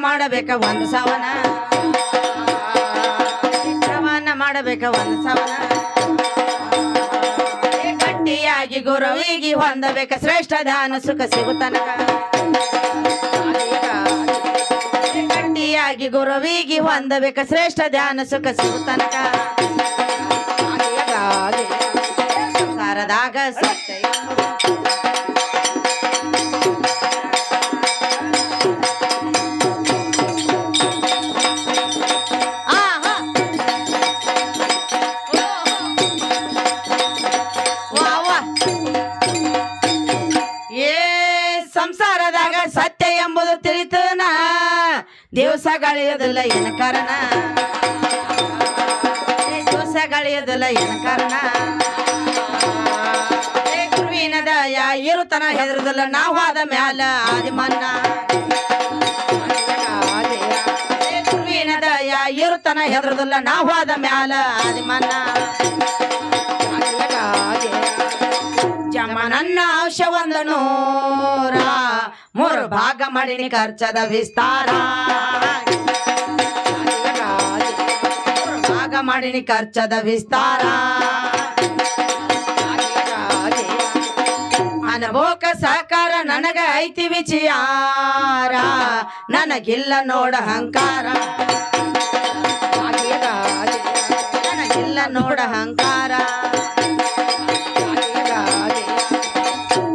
ಮಾಡಬೇಕ ಒಂದು ಸವನ ಶ್ರವಣ ಮಾಡಬೇಕ ಒಂದು ಸವನ ಗಟ್ಟಿಯಾಗಿ ಗುರುವಿಗೆ ಹೊಂದಬೇಕ ಶ್ರೇಷ್ಠ ದಾನ ಸುಖ ಸಿಗುತ್ತನಕ ಏ ಗಟ್ಟಿಯಾಗಿ ಗುರುವಿಗೆ ಹೊಂದಬೇಕ ಶ್ರೇಷ್ಠ ಧ್ಯಾನ ಸುಖ ಸಿಗುತ್ತನಕ ಸಂಸಾರದಾಗ ಸತ್ಯ ತಿಳಿತನ ದಿವಸ ಗಳಿಯೋದಿಲ್ಲ ಏನ ಕಾರಣ? ದಿವಸಗಳಿಯೋದಿಲ್ಲ ದಿವಸ ಏನ ಕಾರಣ? ಗುರುವಿನ ದಯ ಇರುತನ ಹೆದರುದಿಲ್ಲ, ನಾವು ಆದ ಮ್ಯಾಲ ಆದಿಮನ್ನ ಗುರುವಿನ ದಯ ಇರುತನ ಹೆದರದಲ್ಲ, ನಾವು ಆದ ಮ್ಯಾಲ ಆದಿಮನ್ನ ನನ್ನ ಒಂದು ನೂರ ಮೂರು ಭಾಗ ಮಾಡಿನಿ ಖರ್ಚದ ವಿಸ್ತಾರ. ಭಾಗ ಮಾಡಿನಿ ಖರ್ಚದ ವಿಸ್ತಾರ. ಅನಭೋಕ ಸಹಕಾರ ನನಗ ಐತಿ ವಿಚಾರ ನನಗಿಲ್ಲ ನೋಡ ಅಹಂಕಾರ. ನನಗಿಲ್ಲ ನೋಡ ಅಹಂಕಾರ.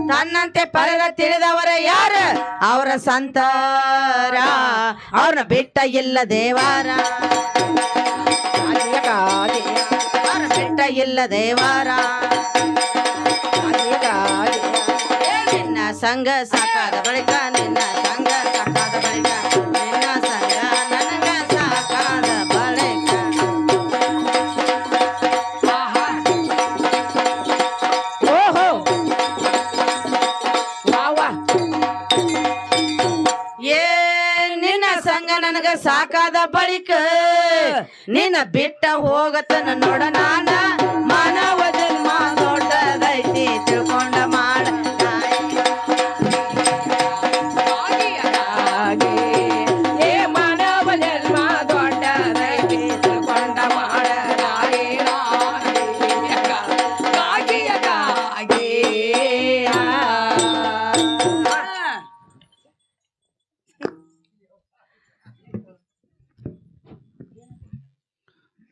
ತನ್ನಂತೆ ಪರದ ತಿಳಿದವರ ಯಾರು? ಅವರ ಸಂತಾರ. ಅವ್ರನ್ನ ಬಿಟ್ಟ ಇಲ್ಲ ದೇವಾರ. ಅವ್ರ ಬಿಟ್ಟ ಇಲ್ಲ ದೇವಾರ. ನಿನ್ನ ಸಂಘ ಸಾಕಾದ ಬಳಿಕ, ನಿನ್ನ ಸಂಘ ಸಾಕಾದ ಬಳಿಕ. ಸಾಕಾದ ಬಳಿಕ ನಿನ್ನ ಬಿಟ್ಟ ಹೋಗತನ ನೋಡ ನಾನ.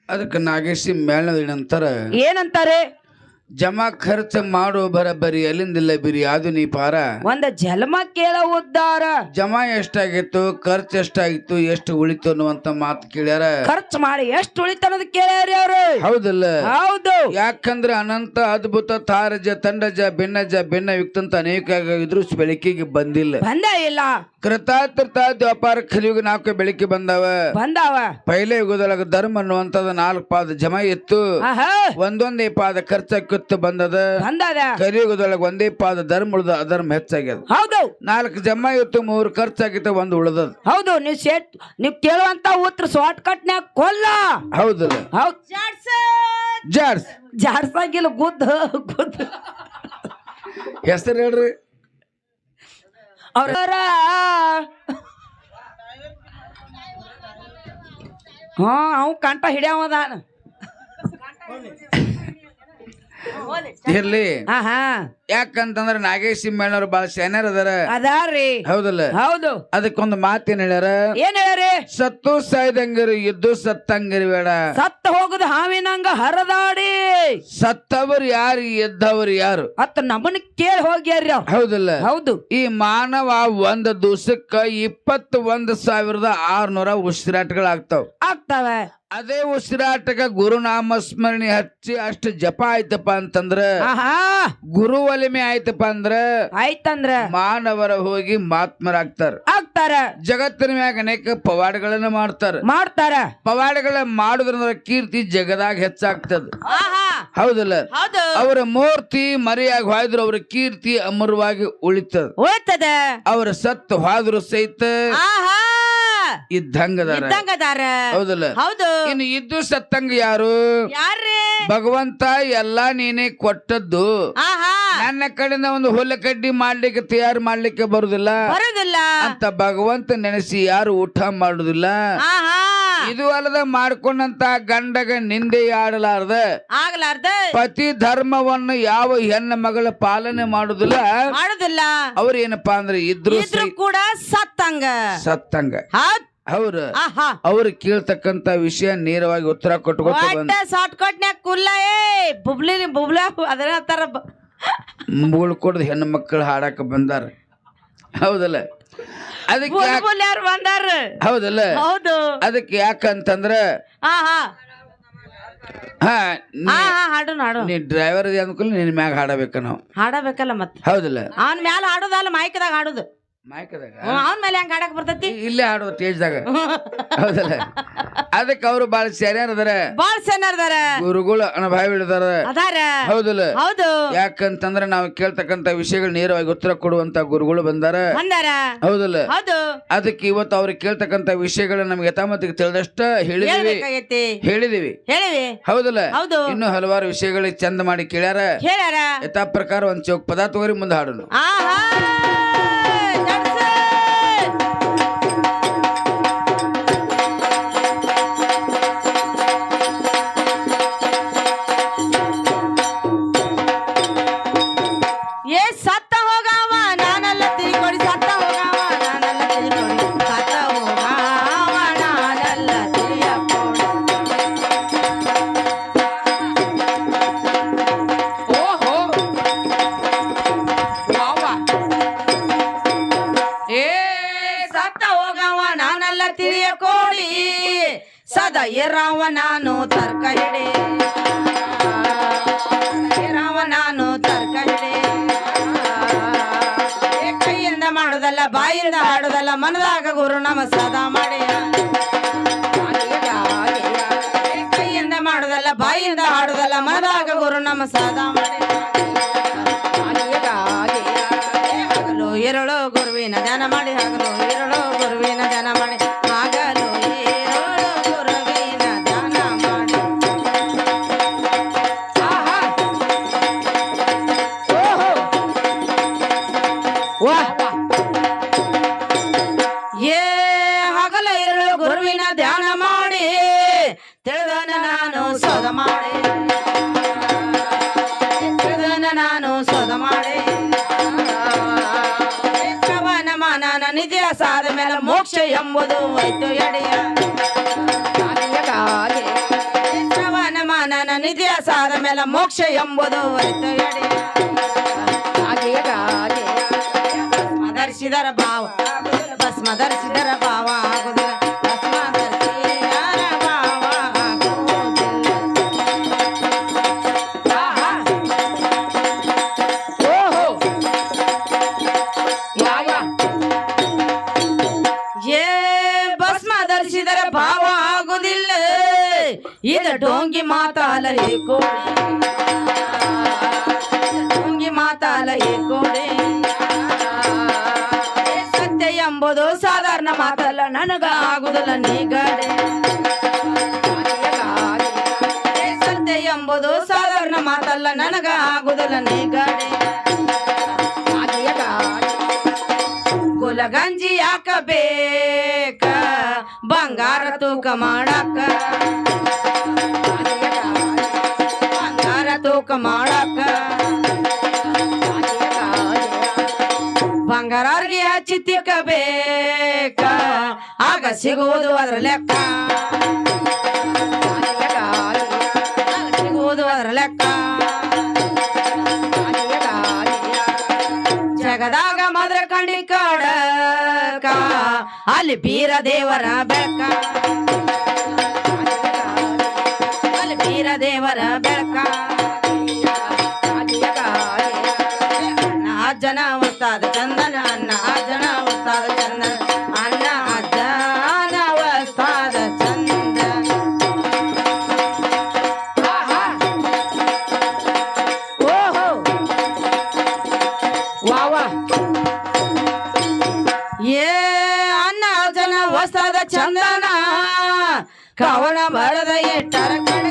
ಅದಕ್ಕೆ ನಾಗೇಶಿ ಮೇಳ ನಂತರ ಏನಂತಾರೆ? ಜಮ ಖರ್ಚ ಮಾಡೋ ಬರಬರಿ ಅಲ್ಲಿಂದಿಲ್ಲ ಬಿರಿ ಅದು ನೀ ಪಾರ. ಒಂದ ಜನ್ಮ ಕೇಳ ಉದ್ದಾರ. ಜಮ ಎಷ್ಟಾಗಿತ್ತು ಖರ್ಚು ಎಷ್ಟಾಗಿತ್ತು ಎಷ್ಟು ಉಳಿತು ಅನ್ನುವಂತ ಮಾತು ಕೇಳ್ಯಾರ. ಖರ್ಚು ಮಾಡಿ ಎಷ್ಟು ಉಳಿತನದ ಕೇಳ್ಯಾರ ಅವ್ರು. ಹೌದಲ್ಲ? ಹೌದು. ಯಾಕಂದ್ರೆ ಅನಂತ ಅದ್ಭುತ ತಾರಜ ತಂಡಜ ಭಿನ್ನಜ ಭಿನ್ನ ಯುಕ್ತಂತ ಅನೇಕ ಇದ್ರು ಬೆಳಕಿಗೆ ಬಂದಿಲ್ಲ. ಬಂದೇ ಇಲ್ಲ. ಕೃತಾರ್ಥ ವ್ಯಾಪಾರ ಕಲಿಯುಗ ನಾಲ್ಕು ಬೆಳಕಿ ಬಂದಾವ. ಬಂದಾವ. ಪೈಲೆ ಯುಗದೊಳಗ ಧರ್ಮ ಅನ್ನುವಂಥದ್ದು ನಾಲ್ಕು ಪಾದ ಜಮ ಇತ್ತು. ಆಹಾ. ಒಂದೊಂದೇ ಪಾದ ಖರ್ಚಕ್ಕಿತ್ತು ಬಂದದ. ಬಂದದ. ಕಲಿಯುಗದೊಳಗ ಒಂದೇ ಪಾದ ಧರ್ಮ ಉಳ್ದ ಅಧರ್ಮ ಹೆಚ್ಚಾಗ್ಯದ. ಹೌದು. ನಾಲ್ಕು ಜಮ ಇತ್ತು ಮೂರು ಖರ್ಚಾಗಿತ್ತು ಒಂದು ಉಳ್ದದ. ಹೌದು. ನೀವು ಸೇಟ್ ನೀವು ಕೇಳುವಂತ ಉತ್ತರ ಶಾರ್ಟ್ ಕಟ್ನ್ಯಾಗ ಕೊಲ್ಲ. ಹೌದು ಜಾರ್ಸ್ ಜಾರ್ಸ್ ಆಗಿಲ್ಲ ಗುದ್ದ ಗುದ್ದ. ಹೆಸರು ಹೇಳ್ರಿ. ಅವ್ರ ಹಾ ಅವ್ ಕಂಟ ಹಿಡಿಯವದಾನ ಇರ್ಲಿ. ಹಾ ಹಾ. ಯಾಕಂತಂದ್ರ ನಾಗೇಶ್ ಸಿಂಹಣ್ಣವ್ರು ಬಹಳ ಶಾನ್ಯರ್ ಅದಾರ. ಅದಾರ್ರಿ. ಹೌದಲ್ಲ? ಹೌದು. ಅದಕ್ಕೊಂದು ಮಾತೇನ್ ಹೇಳ್ಯಾರ? ಏನ್ ಹೇಳ್ರಿ ಸತ್ತು ಸಾಯ್ದಂಗರಿ ಇದ್ದು ಸತ್ತಂಗರಿ ಬೇಡ. ಸತ್ತ ಹೋಗುದು ಹಾವಿನಂಗ ಹರದಾಡಿ. ಸತ್ತವರು ಯಾರು ಎದ್ದವರು ಯಾರು? ಅತ್ತ ನಮ್ಮನ್ನ ಕೇಳಿ ಹೋಗ್ಯಾರ್ರಿ ಅವ್ರು. ಹೌದಲ್ಲ? ಹೌದು. ಈ ಮಾನವ ಒಂದ್ ದಿವಸಕ್ಕ ಇಪ್ಪತ್ತ ಒಂದ್ ಸಾವಿರದ ಆರ್ನೂರ ಉಸಿರಾಟಗಳಾಗ್ತಾವ. ಆಗ್ತಾವ. ಅದೇ ಉಸಿರಾಟಕ ಗುರುನಾಮ ಸ್ಮರಣೆ ಹಚ್ಚಿ ಅಷ್ಟು ಜಪ ಆಯ್ತಪ್ಪ ಅಂತಂದ್ರ ಗುರು ಒಲಿಮೆ ಆಯ್ತಪ್ಪ ಅಂದ್ರ ಆಯ್ತಂದ್ರ ಮಾನವರ ಹೋಗಿ ಮಾತ್ಮರಾಗ್ತಾರ ಆಗ್ತಾರ. ಜಗತ್ತಿನ ಮ್ಯಾಗ ಅನೇಕ ಪವಾಡಗಳನ್ನ ಮಾಡ್ತಾರ. ಮಾಡ್ತಾರ. ಪವಾಡಗಳ ಮಾಡುದ್ರ ಕೀರ್ತಿ ಜಗದಾಗ ಹೆಚ್ಚಾಗ್ತದ. ಹೌದಲ್ಲ? ಹೌದು. ಅವರ ಮೂರ್ತಿ ಮರೆಯಾಗಿ ಹೋದ್ರು ಅವರ ಕೀರ್ತಿ ಅಮರವಾಗಿ ಉಳಿತದ. ಉಳಿತದ. ಅವರ ಸತ್ತು ಹಾದ್ರು ಸಹಿತ ಇದ್ದಂಗದಾರ. ಹೌದಲ್ಲ? ಹೌದು. ಇನ್ನು ಇದ್ದು ಸತ್ತಂಗ ಯಾರು? ಭಗವಂತ ಎಲ್ಲಾ ನೀನೇ ಕೊಟ್ಟದ್ದು. ಆಹಾ. ನನ್ನ ಕಡೆಯಿಂದ ಒಂದು ಹುಲ್ಲ ಕಡ್ಡಿ ಮಾಡ್ಲಿಕ್ಕೆ ತಯಾರು ಮಾಡ್ಲಿಕ್ಕೆ ಬರುದಿಲ್ಲ. ಬರುದಿಲ್ಲ. ಅಂತ ಭಗವಂತ ನೆನೆಸಿ ಯಾರು ಊಟ ಮಾಡುದಿಲ್ಲ. ಇದು ಅಲ್ಲದ ಮಾಡ್ಕೊಂಡಂತ ಗಂಡಗ ನಿಂದೆ ಆಡಲಾರ್ದ. ಆಗ್ಲಾರ್ದ. ಪತಿ ಧರ್ಮವನ್ನು ಯಾವ ಹೆಣ್ಣ ಮಗಳ ಪಾಲನೆ ಮಾಡುದಿಲ್ಲ. ಮಾಡುದಿಲ್ಲ. ಅವ್ರ ಏನಪ್ಪಾ ಅಂದ್ರೆ ಇದ್ರು ಕೂಡ ಸತ್ತಂಗ. ಸತ್ತಂಗ. ಅವ್ರ ಅವ್ರು ಕೇಳ್ತಕ್ಕಂತ ವಿಷಯ ನೇರವಾಗಿ ಉತ್ತರ ಕೊಟ್ಟು ಬಂದ ಒಟ್ಟ ಶಾರ್ಟ್ ಕಟ್ನ್ಯಾಗ ಕುಲ್ಲ ಏ ಬುಬ್ಲಿ ಬುಬ್ಲ ಅದನ್ನ ತರ ಮುಗುಳ್ ಕೊಡ್ದು ಹೆಣ್ಣು ಮಕ್ಕಳು ಹಾಡಕ್ಕೆ ಬಂದಾರ. ಹೌದಲ್ಲ? ಅದಕ್ಕೆ ಯಾಕ್- ಬುಲ್ಬುಲ್ ಯಾರು ಬಂದಾರ? ಹೌದಲ್ಲ? ಹೌದು. ಅದಕ್ಕೆ ಯಾಕಂತಂದ್ರ ಆಹಾ ಹಾ. ನೀ- ಹಾ ಹಾ ಹಾಡು ಹಾಡು ನೀ ಡ್ರೈವರ್ ಅನ್ಕೂಲ ನಿನ್ ಮ್ಯಾಗ ಹಾಡಬೇಕ ನಾವು. ಹಾಡಬೇಕಲ್ಲ ಮತ್ತೆ. ಹೌದಲ್ಲ? ಅವ್ನ ಮ್ಯಾಲ ಹಾಡೋದಲ್ಲ ಮೈಕ್ದಾಗ ಹಾಡುದು. ಮಾಯ್ಕದಾಗ ಅವನ್ ಮೇಲೆ ಹೆಂಗ್ ಹಾಡಕ್ ಬರ್ತೈತಿ? ಇಲ್ಲೇ ಹಾಡೋ ಸ್ಟೇಜ್ದಾಗ. ಹೌದಲ್ಲ? ಅದಕ್ಕೆ ಅವರು ಬಾಳ ಸರಿಯಾರ ಅದಾರ. ಬಾಳ್ ಗುರುಗಳು ಅನುಭವ ಇಡದಾರ ಅದಾರ. ಹೌದಲ್ಲ? ಹೌದು. ಯಾಕಂತಂದ್ರ ನಾವು ಕೇಳ್ತಕ್ಕಂತ ವಿಷಯಗಳು ನೇರವಾಗಿ ಉತ್ತರ ಕೊಡುವಂತ ಗುರುಗಳು ಬಂದಾರ. ಬಂದಾರ. ಹೌದಲ್ಲ? ಹೌದು. ಅದಕ್ಕೆ ಇವತ್ತು ಅವ್ರಿಗೆ ಕೇಳ್ತಕ್ಕಂತ ವಿಷಯಗಳು ನಮ್ಗೆ ಯಥಾಮತಿಗೆ ತಿಳಿದಷ್ಟ ಹೇಳಿದಿವಿ. ಹೇಳಿದಿವಿ ಹೇಳಿದೀವಿ. ಹೇಳಿವಿ. ಹೌದಲ್ಲ? ಹೌದು. ಇನ್ನು ಹಲವಾರು ವಿಷಯಗಳಿಗೆ ಚಂದ ಮಾಡಿ ಕೇಳ್ಯಾರ. ಹೇಳ್ಯಾರ ಯಥಾ ಪ್ರಕಾರ ಒಂದ್ ಚೌಕ್ ಪದ ತಗೋರಿ ಮುಂದೆ ಹಾಡೋಣ. ಆಹಾ! ಬಾಯಿಂದ ಹಾಡುದಲ್ಲ, ಮನದಾಗ ಗುರು ನಮ ಸದಾ ಮಾಡಿ ಕೈಯಿಂದ ಮಾಡುದಲ್ಲ, ಬಾಯಿಂದ ಹಾಡುದಲ್ಲ, ಮನದಾಗ ಗುರು ನಮ ಸದಾ ಮಾಡಿ ಹಗಲು ಎರಳು ಗುರುವಿನ ಧ್ಯಾನ ಮಾಡಿ, ಹಗಲು ಎರಳು ಗುರುವಿನ ಧ್ಯಾನ ಮಾಡಿ. ಗುರುವಿನ ಧ್ಯಾನ ಮಾಡಿ ತಿಳಿದನ ನಾನು ಸೋದ ಮಾಡಿ. ತಿಳಿದನ ನಾನು ಸೋದ ಮಾಡಿ. ಮನನ ನಿಧಿಯ ಸಾದ ಮೇಲೆ ಮೋಕ್ಷ ಎಂಬುದು ಹೋಯ್ತು ಎಡೆಯ ಮನನ ನಿಧಿಯ ಸಾದ ಮೇಲೆ ಮೋಕ್ಷ ಎಂಬುದು ಹೋಯ್ತು ಎಡೆಯ ಧರಿಸಿದರ ಭಾವ. ಭಸ್ಮ ಧರಿಸಿದರ ಭಾವ ಆಗುದಿಲ್ಲ ಇದು ಡೋಂಗಿ ಮಾತಾಲ ಹೇ ಕೋಡಿ ಡೋಂಗಿ ಮಾತಾಲ ಹೇ ಕೋಡಿ ಏ ಸತ್ಯ ಎಂಬುದು ಸಾಧಾರಣ ಮಾತಲ್ಲ ನನಗ ಆಗುದಿಲ್ಲ ನೀಗಡೆ ಗಾಡಿ. ಸತ್ಯ ಎಂಬುದು ಸಾಧಾರಣ ಮಾತಲ್ಲ ನನಗ ನೀ ನೀಗಡೆ ಕುಲಗಂಜಿ ಯಾಕ ಬೇಕ ಬಂಗಾರ ತೂಕ ಮಾಡಕ್ಕ ಬಂಗಾರ ತೂಕ ಮಾಡಾಕ? ಬಂಗಾರಿಗೆ ಹಚ್ಚಿ ತಿಕ್ಕಬೇಕ? ಆಗ ಸಿಗುವುದು ಅದ್ರ ಲೆಕ್ಕ. ಸಿಗುವುದು ಅದ್ರ ಲೆಕ್ಕ. ಜಗದಾಗ ಕಂಡಿ ಕಡಕ ಅಲ್ಲಿ ಬೀರ ದೇವರ ಬೆಳಕ ಅಲ್ಲಿ ಬೀರ ದೇವರ ಬೆಳಕ ಅಣ್ಣ ಅಜ್ಜನ ಉಸ್ತಾದ ಚಂದನ ಅಣ್ಣ ಅಜ್ಜನ கவனம் வரதையே டரக்கண